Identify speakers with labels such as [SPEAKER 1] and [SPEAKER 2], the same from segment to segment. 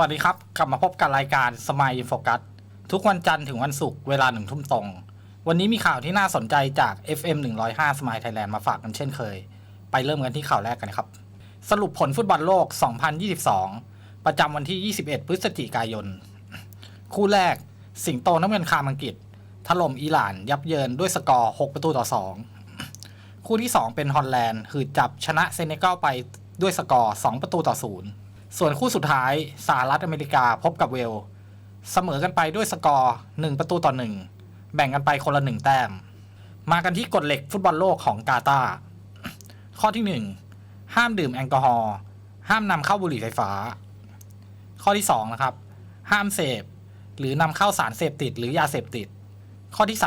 [SPEAKER 1] วัสดีครับ กลับมาพบกับรายการสม i ยโฟกัสทุกวันจันทร์ถึงวันศุกร์เวลาหนึ่งทุ่มตรง วันนี้มีข่าวที่น่าสนใจจาก FM 105 สม i ย Thailand มาฝากกันเช่นเคย ไปเริ่มกันที่ข่าวแรกกันครับ สรุปผลฟุตบอลโลก 2022 ประจำวันที่ 21 พฤศจิกายน คู่แรก สิงโตน้ำเงินคามอังกฤษ ถล่มอิหร่านยับเยินด้วยสกอร์ 6 ประตูต่อ 2 คู่ที่ 2 เป็นฮอลแลนด์หืดจับชนะเซเนกัลไปด้วยสกอร์ 2 ประตูต่อ 0 ส่วนคู่สุดท้ายสหรัฐอเมริกาพบกับเวล เสมอกันไปด้วยสกอร์ 1 ประตูต่อ 1 แบ่งกันไปคนละ 1 แต้ม มากันที่กฎเหล็กฟุตบอลโลกของกาตาร์ข้อที่ 1 ห้ามดื่มแอลกอฮอล์ห้ามนำเข้าบุหรี่ไฟฟ้า ข้อที่2นะครับห้ามเสพ หรือนำเข้าสารเสพติดหรือยาเสพติด ข้อที่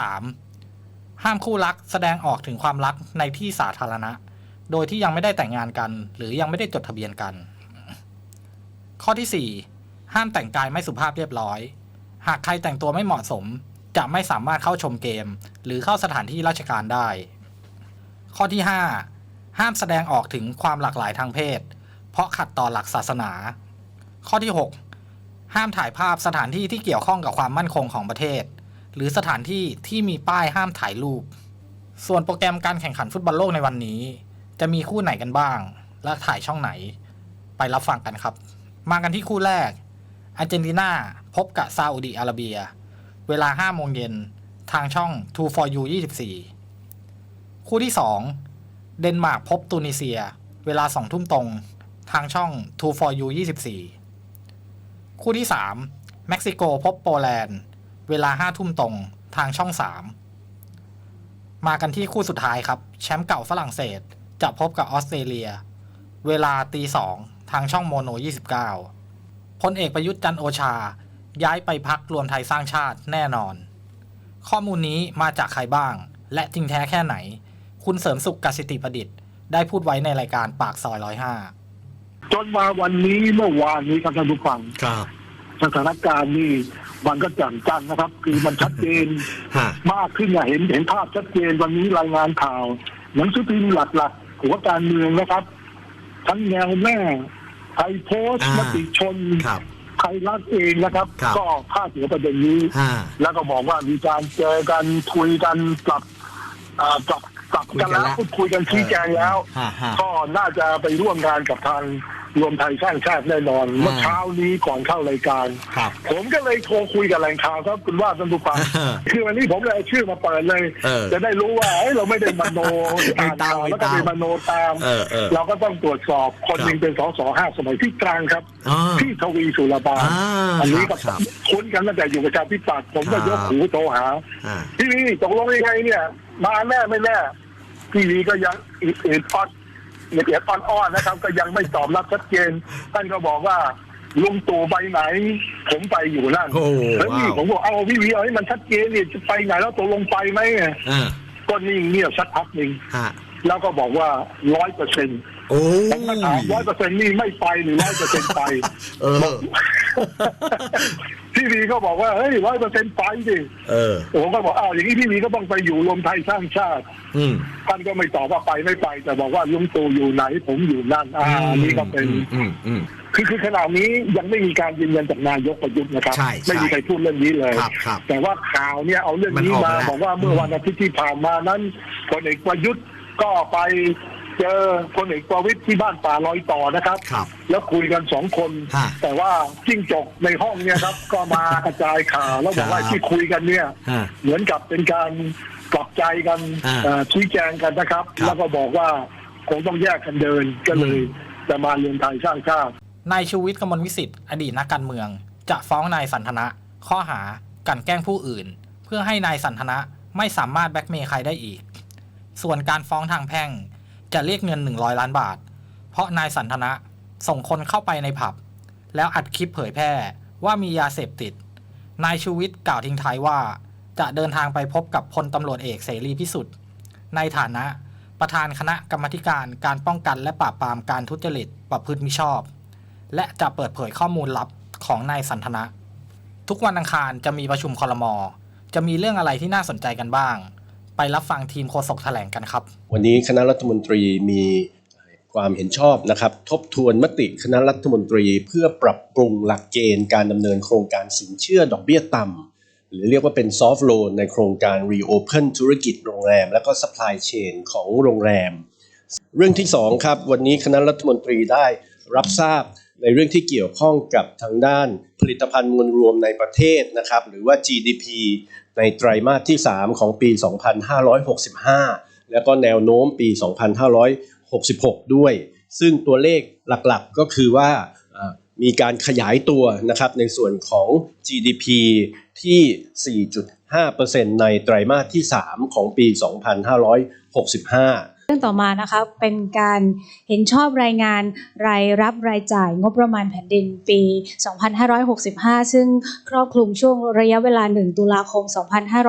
[SPEAKER 1] 3 ห้ามคู่รักแสดงออกถึงความรักในที่สาธารณะ โดยที่ยังไม่ได้แต่งงานกัน หรือยังไม่ได้จดทะเบียนกัน ข้อที่ 4 ห้ามแต่งกายไม่สุภาพเรียบร้อย หากใครแต่งตัวไม่เหมาะสม จะไม่สามารถเข้าชมเกม หรือเข้าสถานที่ราชการได้ ข้อที่ 5 ห้ามแสดงออกถึงความหลากหลายทางเพศ เพราะขัดต่อหลักศาสนา ข้อที่ 6 ห้ามถ่ายภาพสถานที่ที่เกี่ยวข้องกับความมั่นคงของประเทศ หรือสถานที่ที่มีป้ายห้ามถ่ายรูป ส่วนโปรแกรมการแข่งขันฟุตบอลโลกในวันนี้ จะมีคู่ไหนกันบ้าง และถ่ายช่องไหน ไปรับฟังกันครับ มากันที่คู่แรก อาร์เจนตินาพบกับซาอุดิอาระเบีย เวลา5โมงเย็นทางช่อง2 for you 24 คู่ที่ 2 เดนมาร์กพบตูนิเซีย เวลา2ทุ่มตรง ทางช่อง2 for you 24 คู่ที่ 3 เม็กซิโกพบโปแลนด์ เวลา5ทุ่มตรง ทางช่อง 3 มากันที่คู่สุดท้ายครับ แชมป์เก่าฝรั่งเศส จะพบกับออสเตรเลีย เวลาตีสอง ทางช่องโมโน 29พลเอกประยุทธ์จันทร์โอชา ย้ายไปพักรวมไทยสร้างชาติแน่นอน ข้อมูลนี้มาจากใครบ้าง และจริงแท้แค่ไหน คุณเสริมสุขกสิติประดิษฐ์ได้พูดไว้ในรายการปากซอย105
[SPEAKER 2] จนมาวันนี้เมื่อวานนี้ครับท่านผู้ฟัง
[SPEAKER 3] ครับ
[SPEAKER 2] สถานการณ์นี่มันก็แจ่มจันนะครับ คือมันชัดเจน
[SPEAKER 3] ฮะ
[SPEAKER 2] มากขึ้นอย่าเห็นเห็นภาพชัดเจนวันนี้รายงานข่าว หนังสือพิมพ์หลักๆหัวการเมืองนะครับ ทั้งแนวแม่ ไทยโพสต์
[SPEAKER 3] อ่ามม
[SPEAKER 2] ติชน
[SPEAKER 3] ครับ
[SPEAKER 2] ไทยรัฐเองนะครับ
[SPEAKER 3] ครับ
[SPEAKER 2] ก็พาดหัวประเด็นนี้
[SPEAKER 3] ฮะ
[SPEAKER 2] แล้วก็บอกว่ามีการเจอกันคุยกันปรับอ่าปรับปรับกันแล้ว
[SPEAKER 3] คุยกันแล้ว
[SPEAKER 2] พูดคุยกันชี้แจงแล้ว
[SPEAKER 3] ฮะฮะ
[SPEAKER 2] ก็น่าจะไปร่วมงานกับทาง รวมไทยสร้างชาติแน่นอน
[SPEAKER 3] อ่า
[SPEAKER 2] เมื่อเช้านี้ก่อนเข้ารายการ
[SPEAKER 3] ครับ
[SPEAKER 2] ผมก็เลยโทรคุยกับแหล่งข่าวครับคุณว่าท่านผู้ฟัง
[SPEAKER 3] อ่า
[SPEAKER 2] คือวันนี้ผมเลยเอาชื่อมาเปิดเลย
[SPEAKER 3] เออ
[SPEAKER 2] จะได้รู้ว่าเอ้ยเราไม่ได้มโน
[SPEAKER 3] ไม่
[SPEAKER 2] อ่าน
[SPEAKER 3] ตาม
[SPEAKER 2] ข่าว
[SPEAKER 3] ไม่
[SPEAKER 2] แล้วก็
[SPEAKER 3] ตาม
[SPEAKER 2] ไปมโนตาม
[SPEAKER 3] เออเออ
[SPEAKER 2] เราก็ต้องตรวจสอบคน
[SPEAKER 3] ครับ
[SPEAKER 2] หนึ่งเป็นสสห้าสมัยที่ตรังครับ
[SPEAKER 3] อ๋อ
[SPEAKER 2] พี่ทวีสุรบาล
[SPEAKER 3] อ่า
[SPEAKER 2] อันนี้ก็
[SPEAKER 3] ครับ
[SPEAKER 2] คุ้นกันตั้งแต่อยู่ประชาธิปัตย์ผมก็
[SPEAKER 3] ครับ
[SPEAKER 2] ยกหูโทรหา
[SPEAKER 3] อ่า
[SPEAKER 2] พี่วีตกลงยังไงเนี่ย มาแน่ไม่แน่พี่วีก็ยังอิดอิดออด เอียดเอียดอ่อนๆนะครับ ก็ยังไม่ตอบรับชัดเจน ท่านก็บอกว่าลุงตู่ไปไหน ผมไปอยู่นั่น
[SPEAKER 3] โอ้
[SPEAKER 2] แล้วนี่
[SPEAKER 3] ว้าว
[SPEAKER 2] ผมบอกเอาพี่วีเอาให้มันชัดเจนเนี่ยจะไปไหนแล้วตกลงไปไหม
[SPEAKER 3] อ่า
[SPEAKER 2] ก็นิ่งเงียบสักพักหนึ่ง
[SPEAKER 3] ฮะ
[SPEAKER 2] แล้วก็บอกว่าร้อยเปอร์เซ็นต์
[SPEAKER 3] โอ้
[SPEAKER 2] ผมก็ถามร้อยเปอร์เซ็นต์นี่ไม่ไปหรือร้อยเปอร์เซ็นต์ไป
[SPEAKER 3] เออ
[SPEAKER 2] พี่วีก็บอกว่าเฮ้ยร้อยเปอร์เซ็นต์ไปดิ
[SPEAKER 3] เออ
[SPEAKER 2] ผมก็บอกอ้าวอย่างนี้พี่วีก็ต้องไปอยู่รวมไทยสร้างชาติ
[SPEAKER 3] อืม
[SPEAKER 2] ท่านก็ไม่ตอบว่าไปไม่ไป แต่บอกว่าลุงตู่อยู่ไหน ผมอยู่นั่นอ่านี่ก็เป็น
[SPEAKER 3] อืมอืม
[SPEAKER 2] คือคือขณะนี้ยังไม่มีการยืนยันจากนายกประยุทธ์นะครับ
[SPEAKER 3] ใช่ใช่
[SPEAKER 2] ไม่มีใครพูดเรื่องนี้เลย
[SPEAKER 3] ครับครับ
[SPEAKER 2] แต่ว่าข่าวเนี่ยเอาเรื่องนี้
[SPEAKER 3] มันออก
[SPEAKER 2] มา
[SPEAKER 3] มาแล้ว
[SPEAKER 2] บอกว่าเมื่อวันอาทิตย์ที่ผ่านมานั้นพลเอกประยุทธ์ก็ไป เจอพลเอกประวิตยที่บ้านป่าลอยต่อนะครับ
[SPEAKER 3] ครับ
[SPEAKER 2] แล้วคุยกันสองคน
[SPEAKER 3] ฮะ
[SPEAKER 2] แต่ว่าจิ้งจกในห้องเนี่ยครับ ก็มากระจายข่าวแล้วบอกว่า
[SPEAKER 3] ครับ
[SPEAKER 2] ที่คุยกันเนี่ย
[SPEAKER 3] ฮะ
[SPEAKER 2] เหมือนกับเป็นการปรับใจกัน
[SPEAKER 3] อ่า
[SPEAKER 2] เอ่อชี้แจงกันนะครับ
[SPEAKER 3] ครับ
[SPEAKER 2] แล้วก็บอกว่าคงต้องแยกกันเดินก็เลย
[SPEAKER 3] อืม
[SPEAKER 2] จะมาเรียนไทยสร้างชาติ
[SPEAKER 1] นายชูวิทย์กมลวิสิทธิ์อดีตนักการเมือง จะฟ้องนายสันทนะ ข้อหากลันแกล้งผู้อื่น เพื่อให้นายสันทนะไม่สามารถแบล็กเมย์ใครได้อีก ส่วนการฟ้องทางแพ่ง จะเรียกเงิน 100 ล้านบาท เพราะนายสันทนะส่งคนเข้าไปในผับ แล้วอัดคลิปเผยแพร่ว่ามียาเสพติด นายชูวิทย์กล่าวทิ้งท้ายว่า จะเดินทางไปพบกับพลตำรวจเอกเสรีพิสุทธิ์ ในฐานะประธานคณะกรรมการการป้องกันและปราบปรามการทุจริตประพฤติมิชอบ และจะเปิดเผยข้อมูลลับของนายสันทนะ ทุกวันอังคารจะมีประชุมคอรมอจะมีเรื่องอะไรที่น่าสนใจกันบ้าง ไปรับฟังทีมโฆษกแถลงกันครับ
[SPEAKER 4] วันนี้คณะรัฐมนตรีมี
[SPEAKER 3] ความเห็นชอบนะครับ ทบทวนมติคณะรัฐมนตรีเพื่อปรับปรุงหลักเกณฑ์การดำเนินโครงการสินเชื่อดอกเบี้ยต่ำหรือเรียกว่าเป็น soft loan ในโครงการ reopen ธุรกิจโรงแรม และก็ supply chain ของโรงแรม เรื่องที่สองครับ วันนี้คณะรัฐมนตรีได้รับทราบ ในเรื่องที่เกี่ยวข้องกับทางด้านผลิตภัณฑ์มวลรวมในประเทศนะครับ หรือว่า GDP ในไตรมาสที่ 3 ของปี 2565 แล้วก็แนวโน้มปี 2566 ด้วย ซึ่งตัวเลขหลักๆก็คือว่ามีการขยายตัวนะครับในส่วนของ GDP ที่ 4.5%ในไตรมาสที่ 3 ของปี 2565
[SPEAKER 4] รื่องต่อมานะคะเป็นการเห็นชอบรายงานรายรับรายจ่ายงบประมาณแผ่นดินปี 2565 ซึ่งครอบคลุมช่วงระยะเวลา 1 ตุลาคม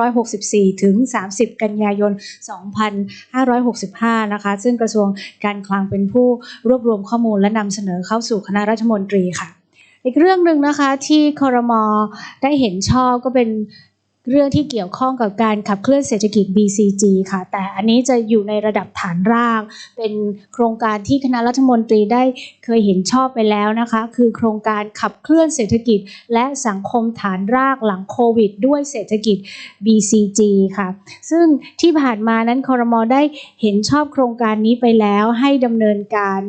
[SPEAKER 4] 2564 ถึง 30 กันยายน 2565 นะคะซึ่งกระทรวงการคลังเป็นผู้รวบรวมข้อมูลและนำเสนอเข้าสู่คณะรัฐมนตรีค่ะอีกเรื่องหนึ่งนะคะที่คอรมอได้เห็นชอบก็เป็น เรื่องที่เกี่ยวข้องกับการขับเคลื่อนเศรษฐกิจ BCG ค่ะ แต่อันนี้จะอยู่ในระดับฐานราก เป็นโครงการที่คณะรัฐมนตรีได้เคยเห็นชอบไปแล้วนะคะ คือโครงการขับเคลื่อนเศรษฐกิจ และสังคมฐานรากหลังโควิด ด้วยเศรษฐกิจ BCG ค่ะ ซึ่งที่ผ่านมานั้นคอรมอได้เห็นชอบโครงการนี้ไปแล้วให้ดำเนินการ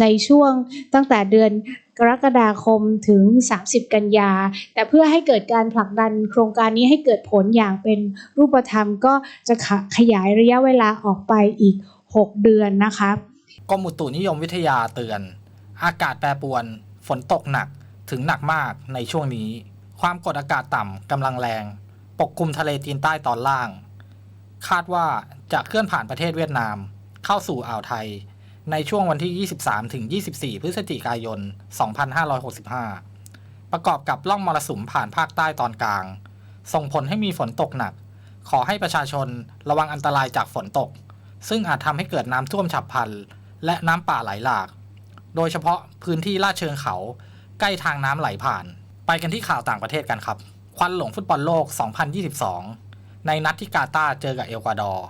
[SPEAKER 4] ในช่วงตั้งแต่เดือน กรกฎาคมถึง 30 กันยา แต่เพื่อให้เกิดการผลักดันโครงการนี้ให้เกิดผลอย่างเป็นรูปธรรมก็จะขยายระยะเวลาออกไปอีก 6 เดือนนะคะ
[SPEAKER 1] กรมอุตุนิยมวิทยาเตือน อากาศแปรปรวน ฝนตกหนักถึงหนักมากในช่วงนี้ ความกดอากาศต่ำกำลังแรง ปกคลุมทะเลจีนใต้ตอนล่าง คาดว่าจะเคลื่อนผ่านประเทศเวียดนาม เข้าสู่อ่าวไทย ในช่วงวันที่ 23 ถึง 24 พฤศจิกายน 2565 ประกอบกับล่องมรสุมผ่านภาคใต้ตอนกลาง ส่งผลให้มีฝนตกหนัก ขอให้ประชาชนระวังอันตรายจากฝนตก ซึ่งอาจทำให้เกิดน้ำท่วมฉับพลัน และน้ำป่าไหลหลาก โดยเฉพาะพื้นที่ลาดเชิงเขา ใกล้ทางน้ำไหลผ่าน ไปกันที่ข่าวต่างประเทศกันครับ ควันหลงฟุตบอลโลก 2022 ในนัดที่กาตาร์เจอกับเอลกวาดอร์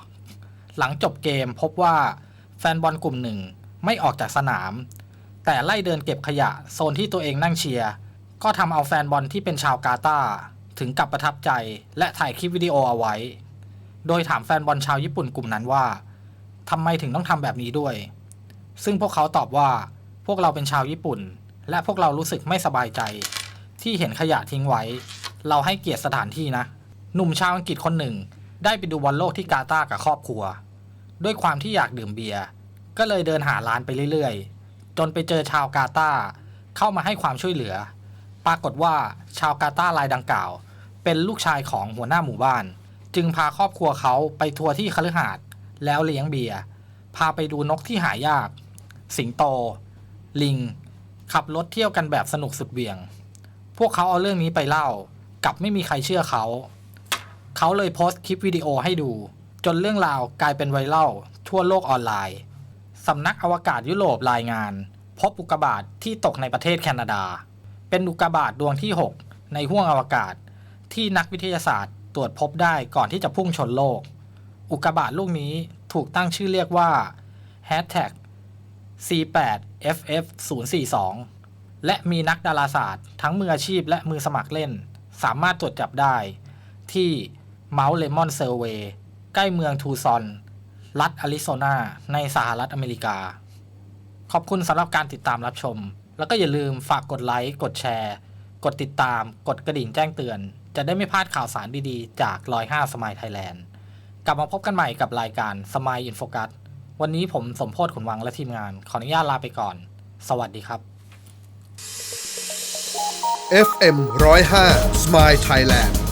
[SPEAKER 1] หลังจบเกมพบว่า แฟนบอลกลุ่มหนึ่งไม่ออกจากสนาม แต่ไล่เดินเก็บขยะโซนที่ตัวเองนั่งเชียร์ก็ทำเอาแฟนบอลที่เป็นชาวกาตาร์ถึงกับประทับใจและถ่ายคลิปวิดีโอเอาไว้ โดยถามแฟนบอลชาวญี่ปุ่นกลุ่มนั้นว่าทำไมถึงต้องทำแบบนี้ด้วย ซึ่งพวกเขาตอบว่า พวกเราเป็นชาวญี่ปุ่น และพวกเรารู้สึกไม่สบายใจ ที่เห็นขยะทิ้งไว้ เราให้เกียรติสถานที่นะ หนุ่มชาวอังกฤษคนหนึ่ง ได้ไปดูบอลโลกที่กาตาร์กับครอบครัว ด้วยความที่อยากดื่มเบียร์ ก็เลยเดินหาร้านไปเรื่อยๆ จนไปเจอชาวกาตาเข้ามาให้ความช่วยเหลือ ปรากฏว่าชาวกาตารายดังกล่าว เป็นลูกชายของหัวหน้าหมู่บ้าน จึงพาครอบครัวเขาไปทัวร์ที่คฤหาสน์แล้วเลี้ยงเบียร์ พาไปดูนกที่หายาก สิงโต ลิง ขับรถเที่ยวกันแบบสนุกสุดเวี่ยง พวกเขาเอาเรื่องนี้ไปเล่ากับไม่มีใครเชื่อเขา เขาเลยโพสต์คลิปวิดีโอให้ดู จนเรื่องราวกลายเป็นไวรัลทั่วโลกออนไลน์ สำนักอวกาศยุโรปรายงาน พบอุกกาบาตที่ตกในประเทศแคนาดา เป็นอุกกาบาตดวงที่ 6 ในห้วงอวกาศ ที่นักวิทยาศาสตร์ตรวจพบได้ก่อนที่จะพุ่งชนโลก อุกกาบาตลูกนี้ถูกตั้งชื่อเรียกว่า C8FF042 และมีนักดาราศาสตร์ ทั้งมืออาชีพและมือสมัครเล่น สามารถตรวจจับได้ ที่ Mount Lemon Survey ใกล้เมืองทูซอน รัฐอาริโซนาในสหรัฐอเมริกา ขอบคุณสำหรับการติดตามรับชม แล้วก็อย่าลืมฝากกดไลค์ กดแชร์ กดติดตาม กดกระดิ่งแจ้งเตือน จะได้ไม่พลาดข่าวสารดีๆ จาก105สมายไทยแลนด์ กลับมาพบกันใหม่กับรายการสมายอินโฟกัสวันนี้ผมสมโพศขุนวังและทีมงาน ขออนุญาตลาไปก่อน สวัสดีครับ
[SPEAKER 5] FM 105 Smile Thailand